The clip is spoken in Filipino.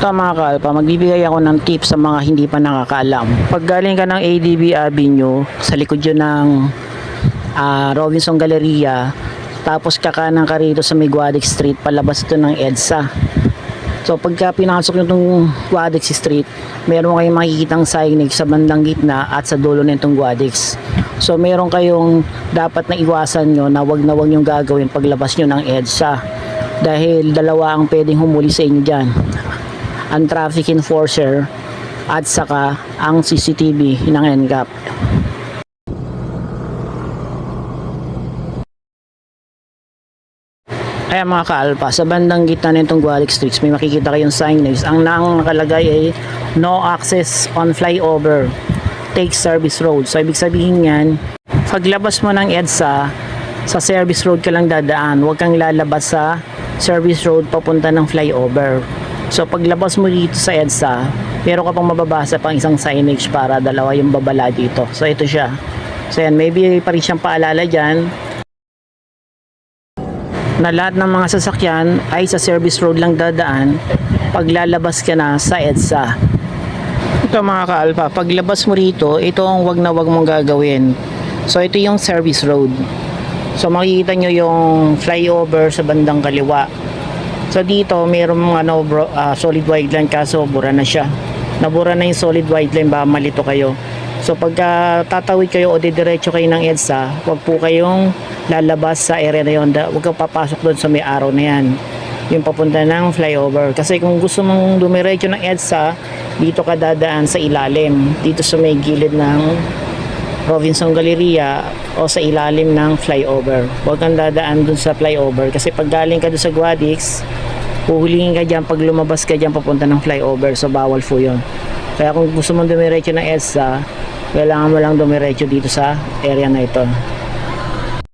Ito mga kalpa, magbibigay ako ng tips sa mga hindi pa nakakaalam. Pag galing ka ng ADB Avenue, sa likod yun ng ah, Robinson Galleria, tapos kakanan ka rito sa Miguadix Street, palabas ito ng EDSA. So pagka pinasok nyo itong Guadix Street, meron kayong makikitang signage sa bandang gitna at sa dulo nitong Guadix. So meron kayong dapat na iwasan nyo na wag na wag yung gagawin paglabas nyo ng EDSA. Dahil dalawa ang pwedeng humuli sa inyo dyan. Ang traffic enforcer at saka ang CCTV ng NCAP. Kaya mga kaalpa, sa bandang gitna nitong Guadix Streets, may makikita kayong signage. Ang nakalagay ay no access on flyover, take service road. So, ibig sabihin yan, paglabas mo ng EDSA, sa service road ka lang dadaan. Huwag kang lalabas sa service road papunta ng flyover. So, paglabas mo dito sa EDSA, meron ka pang mababasa pang isang signage para dalawa yung babala dito. So, ito siya. So, yan, maybe pa rin siyang paalala dyan na lahat ng mga sasakyan ay sa service road lang dadaan paglalabas ka na sa EDSA. Ito mga kaalpa, paglabas mo rito, ito ang wag na wag mong gagawin. So ito yung service road. So makikita nyo yung flyover sa bandang kaliwa. So dito mayroong ano, bro, ah, solid white line kaso bura na siya. Nabura na yung solid white line ba malito kayo. So pagka tatawid kayo o didiretso kayo ng EDSA, wag po kayong lalabas sa area na yun. Huwag kang papasok doon sa may araw na yan. Yung papunta ng flyover. Kasi kung gusto mong dumiretso ng EDSA, dito ka dadaan sa ilalim. Dito sa may gilid ng Robinson Galleria o sa ilalim ng flyover. Huwag kang dadaan dun sa flyover. Kasi pag galing ka dun sa Guadix, huhulingin ka dyan pag lumabas ka dyan papunta ng flyover. So bawal po yun. Kaya kung gusto mong dumiretso ng EDSA, kailangan mo lang dumiretso dito sa area na ito.